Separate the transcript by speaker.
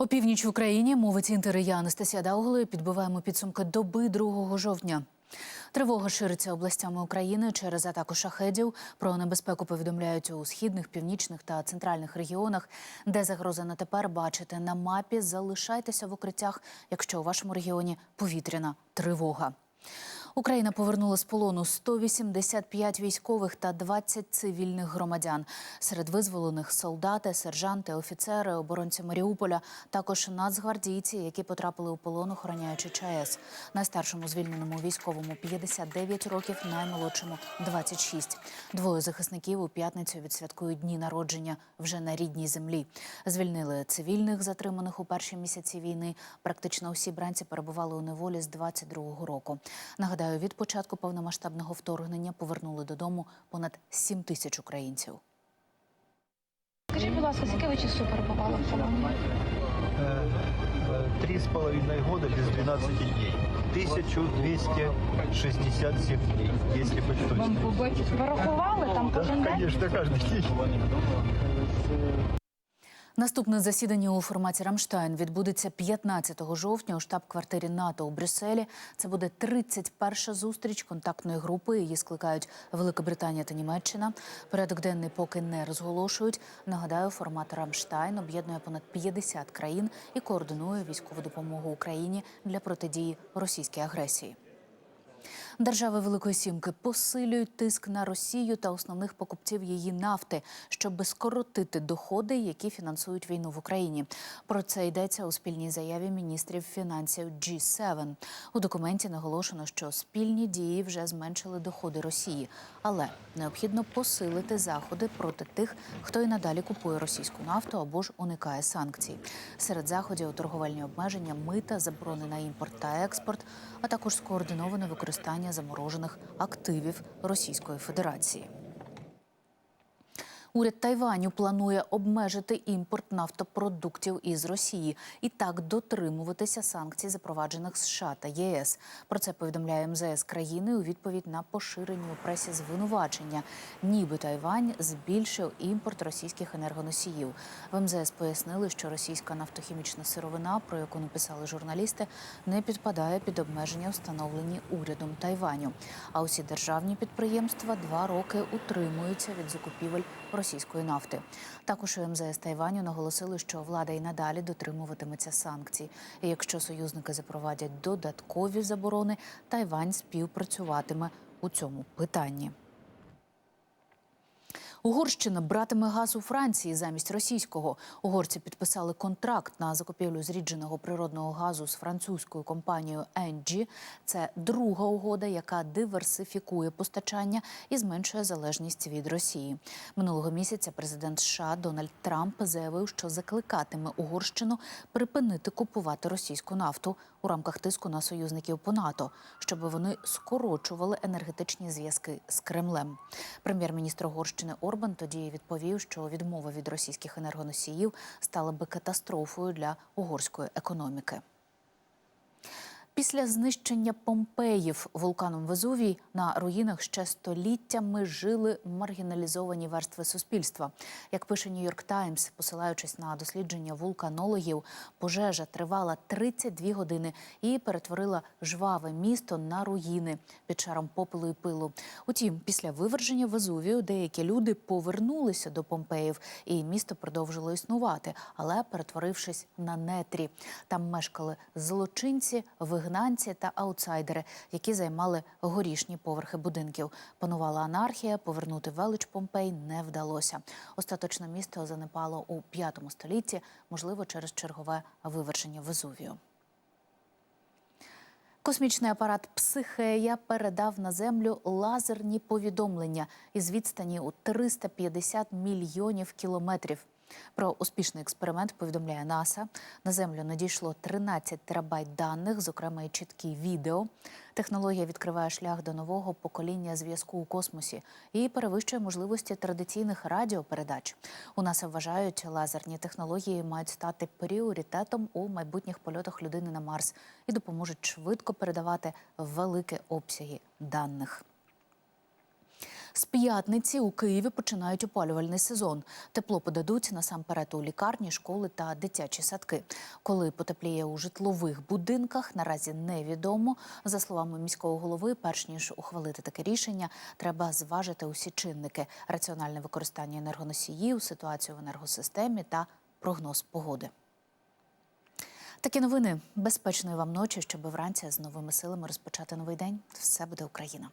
Speaker 1: Опівніч в Україні мовить інтер і я Анастасія Даугло. Підбиваємо підсумки доби 2 жовтня. Тривога шириться областями України через атаку шахедів. Про небезпеку повідомляють у східних, північних та центральних регіонах, де загроза на тепер бачите на мапі. Залишайтеся в укриттях, якщо у вашому регіоні повітряна тривога. Україна повернула з полону 185 військових та 20 цивільних громадян. Серед визволених солдати, сержанти, офіцери, оборонці Маріуполя, також нацгвардійці, які потрапили у полон, охороняючи ЧАЕС. Найстаршому звільненому військовому 59 років, наймолодшому 26. Двоє захисників у п'ятницю відсвяткують дні народження вже на рідній землі. Звільнили цивільних, затриманих у перші місяці війни. Практично усі бранці перебували у неволі з 22-го року. Нагадаю, від початку повномасштабного вторгнення повернули додому понад 7 тисяч українців.
Speaker 2: Скажіть, будь ласка, скільки ви часу перебували в полоні?
Speaker 3: Э, э, Три с половиной года без 12 дней. 1267 дней, если быть точным.
Speaker 2: Ви рахували там
Speaker 3: Да,
Speaker 2: кожен день?
Speaker 3: конечно, каждый день.
Speaker 1: Наступне засідання у форматі Рамштайн відбудеться 15 жовтня у штаб-квартирі НАТО у Брюсселі. Це буде 31-ша зустріч контактної групи. Її скликають Велика Британія та Німеччина. Порядок денний поки не розголошують. Нагадаю, формат Рамштайн об'єднує понад 50 країн і координує військову допомогу Україні для протидії російській агресії. Держави Великої Сімки посилюють тиск на Росію та основних покупців її нафти, щоб скоротити доходи, які фінансують війну в Україні. Про це йдеться у спільній заяві міністрів фінансів G7. У документі наголошено, що спільні дії вже зменшили доходи Росії, але необхідно посилити заходи проти тих, хто і надалі купує російську нафту або ж уникає санкцій. Серед заходів торговельні обмеження, мита, заборони на імпорт та експорт, а також скоординоване використання заморожених активів Російської Федерації. Уряд Тайваню планує обмежити імпорт нафтопродуктів із Росії і так дотримуватися санкцій, запроваджених США та ЄС. Про це повідомляє МЗС країни у відповідь на поширені у пресі звинувачення, ніби Тайвань збільшив імпорт російських енергоносіїв. В МЗС пояснили, що російська нафтохімічна сировина, про яку написали журналісти, не підпадає під обмеження, встановлені урядом Тайваню. А усі державні підприємства два роки утримуються від закупівель російської нафти. Також у МЗС Тайваню наголосили, що влада і надалі дотримуватиметься санкцій. І якщо союзники запровадять додаткові заборони, Тайвань співпрацюватиме у цьому питанні. Угорщина братиме газ у Франції замість російського. Угорці підписали контракт на закупівлю зрідженого природного газу з французькою компанією ENGIE. Це друга угода, яка диверсифікує постачання і зменшує залежність від Росії. Минулого місяця президент США Дональд Трамп заявив, що закликатиме Угорщину припинити купувати російську нафту у рамках тиску на союзників по НАТО, щоб вони скорочували енергетичні зв'язки з Кремлем. Прем'єр-міністр Угорщини Орбан тоді відповів, що відмова від російських енергоносіїв стала би катастрофою для угорської економіки. Після знищення Помпеїв вулканом Везувій на руїнах ще століттями жили маргіналізовані верстви суспільства. Як пише Нью-Йорк Таймс, посилаючись на дослідження вулканологів, пожежа тривала 32 години і перетворила жваве місто на руїни під шаром попелу і пилу. Утім, після виверження Везувію деякі люди повернулися до Помпеїв, і місто продовжило існувати, але перетворившись на нетрі. Там мешкали злочинці, вигнанці та аутсайдери, які займали горішні поверхи будинків. Панувала анархія, повернути велич Помпей не вдалося. Остаточно місто занепало у п'ятому столітті, можливо, через чергове вивершення Везувію. Космічний апарат Психея передав на землю лазерні повідомлення із відстані у 350 мільйонів кілометрів. Про успішний експеримент повідомляє НАСА. На землю надійшло 13 терабайт даних, зокрема і чіткі відео. Технологія відкриває шлях до нового покоління зв'язку у космосі і перевищує можливості традиційних радіопередач. У НАСА вважають, лазерні технології мають стати пріоритетом у майбутніх польотах людини на Марс і допоможуть швидко передавати великі обсяги даних. З п'ятниці у Києві починають опалювальний сезон. Тепло подадуть насамперед у лікарні, школи та дитячі садки. Коли потепліє у житлових будинках, наразі невідомо. За словами міського голови, перш ніж ухвалити таке рішення, треба зважити усі чинники: раціональне використання енергоносіїв, ситуацію в енергосистемі та прогноз погоди. Такі новини безпечної вам ночі, щоб вранці з новими силами розпочати новий день. Все буде Україна.